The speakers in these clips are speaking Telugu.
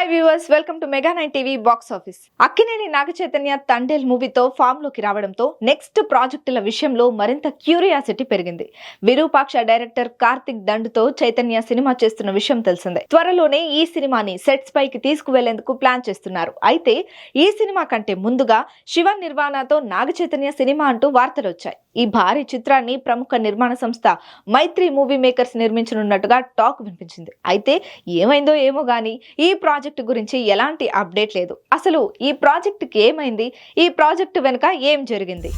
Hi viewers welcome to mega nine TV box office Akkineni Naga Chaitanya Thandel మూవీతో ఫామ్లోకి రావడంతో నెక్స్ట్ ప్రాజెక్టుల విషయంలో మరింత క్యూరియాసిటీ పెరిగింది. విరూపాక్ష డైరెక్టర్ కార్తిక్ దండుతో చైతన్య సినిమా చేస్తున్న విషయం తెలిసిందే. త్వరలోనే ఈ సినిమాని సెట్స్ పైకి తీసుకువెళ్ళేందుకు ప్లాన్ చేస్తున్నారు. అయితే ఈ సినిమా కంటే ముందుగా శివ నిర్వాణతో నాగచైతన్య సినిమా అంటూ వార్తలు వచ్చాయి ఈ భారీ చిత్రాన్ని ప్రముఖ నిర్మాణ సంస్థ మైత్రి మూవీ మేకర్స్ నిర్మించనున్నట్టుగా టాక్ వినిపించింది. అయితే ఏమైందో ఏమో గానీ ఈ ప్రాజెక్ట్ గురించి ఎలాంటి అప్డేట్ లేదు. అసలు ఈ ప్రాజెక్టుకి ఏమైంది? ఈ ప్రాజెక్టు వెనుక ఏం జరిగింది?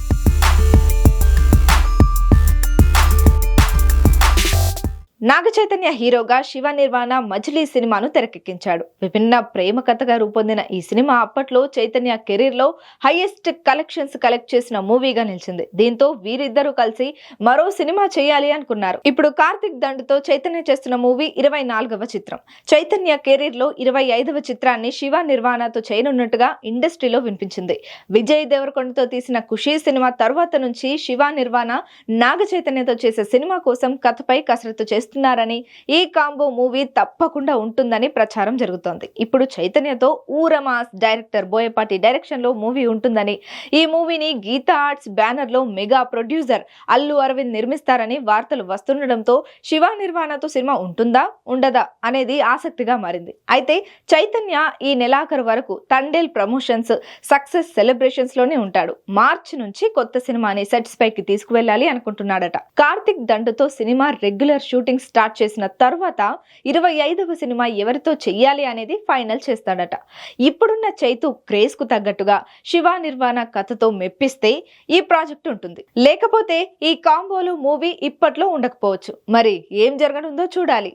నాగ చైతన్య హీరోగా శివ నిర్వాణ మజిలీ సినిమాను తెరకెక్కించాడు. విభిన్న ప్రేమ కథగా రూపొందిన ఈ సినిమా అప్పట్లో చైతన్య కెరీర్లో హైయెస్ట్ కలెక్షన్స్ కలెక్ట్ చేసిన మూవీగా నిలిచింది. దీంతో వీరిద్దరూ కలిసి మరో సినిమా చేయాలి అనుకున్నారు. ఇప్పుడు కార్తిక్ దండ్తో చైతన్య చేస్తున్న మూవీ ఇరవై నాలుగవ చిత్రం. చైతన్య కెరీర్లో ఇరవై ఐదవ చిత్రాన్ని శివ నిర్వాణతో చేయనున్నట్టుగా ఇండస్ట్రీలో వినిపించింది. విజయ్ దేవరకొండతో తీసిన ఖుషీ సినిమా తర్వాత నుంచి శివ నిర్వాణ నాగ చైతన్యతో చేసే సినిమా కోసం కథపై కసరత్తు చేస్తున్నారని ఈ కాంబో మూవీ తప్పకుండా ఉంటుందని ప్రచారం జరుగుతోంది. ఇప్పుడు చైతన్యతో ఊరమాస్ డైరెక్టర్ బోయపాటి డైరెక్షన్లో మూవీ ఉంటుందని ఈ మూవీని గీతా ఆర్ట్స్ బ్యానర్లో మెగా ప్రొడ్యూసర్ అల్లు అరవింద్ నిర్మిస్తారని వార్తలు వస్తుండడంతో శివ నిర్వాణతో సినిమా ఉంటుందా ఉండదా అనేది ఆసక్తిగా మారింది. అయితే చైతన్య ఈ నెలాఖరు వరకు తండేల్ ప్రమోషన్స్ సక్సెస్ సెలబ్రేషన్స్లోనే ఉంటాడు. మార్చి నుంచి కొత్త సినిమాని సెట్స్ పైకి తీసుకువెళ్ళాలి అనుకుంటున్నాడట. Karthik దండుతో cinema regular shooting start చేసిన తర్వాత ఇరవై ఐదవ సినిమా ఎవరితో చెయ్యాలి అనేది ఫైనల్ చేస్తాడట. ఇప్పుడున్న చైతు క్రేజ్కు తగ్గట్టుగా శివ నిర్వాణ కథతో మెప్పిస్తే ఈ ప్రాజెక్ట్ ఉంటుంది. లేకపోతే ఈ కాంబోలో మూవీ ఇప్పట్లో ఉండకపోవచ్చు. మరి ఏం జరగనుందో చూడాలి.